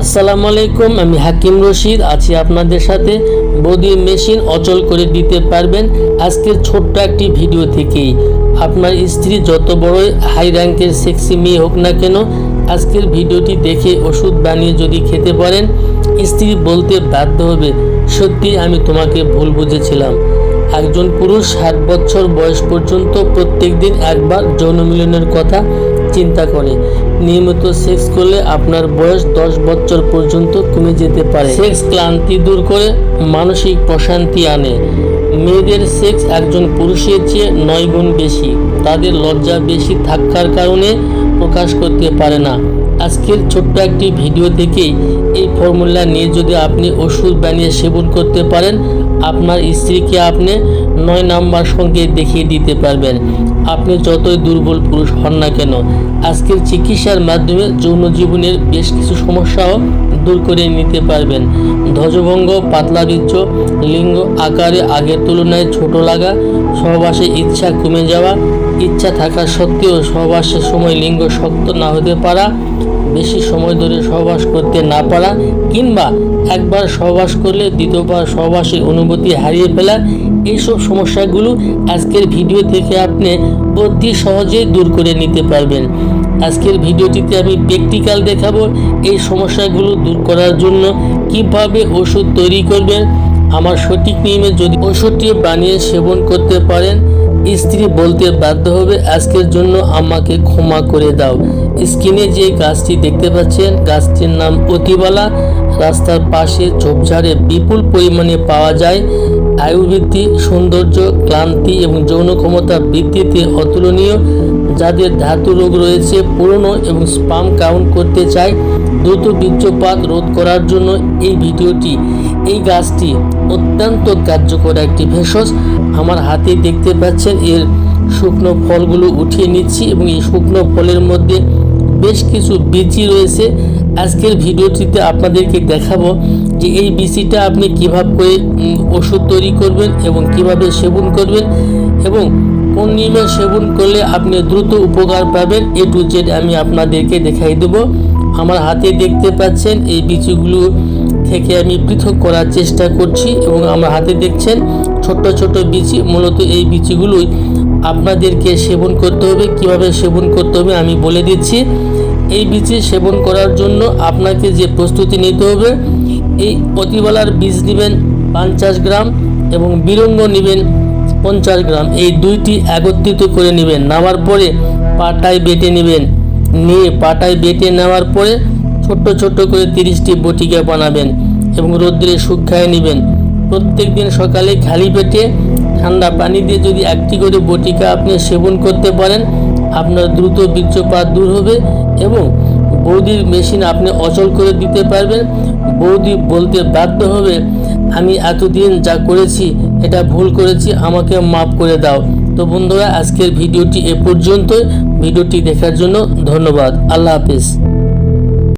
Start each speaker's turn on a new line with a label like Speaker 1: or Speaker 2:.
Speaker 1: আসসালামু আলাইকুম, আমি হাকিম রশিদ। আছি আপনাদের সাথে। বৌদির মেশিন অচল করে দিতে পারবেন। আজকের ছোট্ট একটি ভিডিও থেকেই। আপনার স্ত্রী যত বড়ই হাই র্যাঙ্কের সেক্সি মেয়ে হোক না কেন, আজকের ভিডিওটি দেখে ওষুধ বানিয়ে যদি খেতে পারেন, স্ত্রী বলতে বাধ্য হবে, সত্যি আমি তোমাকে ভুল বুঝেছিলাম। একজন পুরুষ ষাট বছর বয়স পর্যন্ত প্রত্যেক দিন একবার যৌন মিলনের কথা চিন্তা করে নিয়মিত সেক্স করলে আপনার বয়স দশ বছর পর্যন্ত কমে যেতে পারে। সেক্স ক্লান্তি দূর করে মানসিক প্রশান্তি আনে। মেয়েদের সেক্স একজন পুরুষের চেয়ে নয় গুণ বেশি। তাদের লজ্জা বেশি থাকার কারণে প্রকাশ করতে পারে না। আজকের ছোট্ট একটি ভিডিও থেকেই এই ফর্মুলা নিয়ে যদি আপনি ওষুধ বানিয়ে সেবন করতে পারেন, আপনার স্ত্রীকে আপনি নয় নাম্বার সঙ্গে দেখিয়ে দিতে পারবেন। আপনি যতই দুর্বল পুরুষ হন না কেন, আজকের চিকিৎসার মাধ্যমে যৌন জীবনের বেশ কিছু সমস্যাও দূর করে নিতে পারবেন। ধ্বজভঙ্গ, পাতলা বীর্য, লিঙ্গ আকারে আগের তুলনায় ছোট লাগা, সহবাসে ইচ্ছা কমে যাওয়া, ইচ্ছা থাকা সত্ত্বেও সহবাসের সময় লিঙ্গ শক্ত না হতে পারা, বেশি সময় ধরে সহবাস করতে না পারা, কিংবা একবার সহবাস করলে দ্বিতীয়বার সহবাসের অনুভূতি হারিয়ে ফেলা এইসব সমস্যাগুলো আজকের ভিডিও থেকে আপনি অতি সহজেই দূর করে নিতে পারবেন। আজকের ভিডিওটিতে আমি প্র্যাকটিক্যাল দেখাবো এই সমস্যাগুলো দূর করার জন্য কীভাবে ওষুধ তৈরি করবেন। আমার সঠিক নিয়মে যদি ওষুধটি বানিয়ে সেবন করতে পারেন, স্ত্রী বলতে বাধ্য হবে, আজকের জন্য আমাকে ক্ষমা করে দাও। স্ক্রিনে যে গাছটি দেখতে পাচ্ছেন, গাছটির নাম অতিবালা। রাস্তার পাশে ঝোপঝাড়ে বিপুল পরিমাণে পাওয়া যায়। আয়ু বৃদ্ধি সৌন্দর্য, ক্লান্তি এবং যৌন ক্ষমতা বৃদ্ধিতে অতুলনীয়। যাদের ধাতু রোগ রয়েছে, পুরনো এবং স্পাম কাউন্ট করতে চায়, দ্রুত বীর্যপাত রোধ করার জন্য এই ভিডিওটি। এই গাছটি অত্যন্ত কার্যকর একটি ভেষজ। আমার হাতে দেখতে পাচ্ছেন, এর শুকনো ফলগুলো উঠিয়ে নিচ্ছি এবং এই শুকনো ফলের মধ্যে বেশ কিছু বিচি রয়েছে। আজকের ভিডিওটিতে আপনাদেরকে দেখাবো যে এই বিচিটা আপনি কীভাবে ওষুধ তৈরি করবেন এবং কীভাবে সেবন করবেন এবং কোন নিয়মে সেবন করলে আপনি দ্রুত উপকার পাবেন, এ টু জেড আমি আপনাদেরকে দেখাই দেবো। আমার হাতে দেখতে পাচ্ছেন এই বিচিগুলো থেকে আমি পৃথক করার চেষ্টা করছি এবং আমার হাতে দেখছেন ছোট ছোট বিচি, মূলত এই বিচিগুলোই আপনাদেরকে সেবন করতে হবে। কীভাবে সেবন করতে হবে আমি বলে দিচ্ছি। এই বীজে সেবন করার জন্য আপনাকে যে প্রস্তুতি নিতে হবে, এই অতিবালার বীজ নেবেন পঞ্চাশ গ্রাম এবং বিরঙ্গ নেবেন পঞ্চাশ গ্রাম। এই দুইটি একত্রিত করে নেবেন। নামার পরে পাটায় বেটে নেবেন। নিয়ে পাটায় বেটে নেওয়ার পরে ছোট্ট ছোট্ট করে তিরিশটি বটিকা বানাবেন এবং রোদ্রে শুকায় নেবেন। প্রত্যেক দিন সকালে খালি পেটে ঠান্ডা পানি দিয়ে যদি একটি করে বটিকা আপনি সেবন করতে পারেন আপনার দ্রুত বীর্যপাত দূর হবে এবং বৌদির মেশিন আপনি অচল করে দিতে পারবেন। বৌদি বলতে বাধ্য হবে, আমি এতদিন যা করেছি, এটা ভুল করেছি, আমাকে মাফ করে দাও। তো বন্ধুরা, আজকের ভিডিওটি এ পর্যন্ত ভিডিওটি দেখার জন্য ধন্যবাদ। আল্লাহ হাফিজ।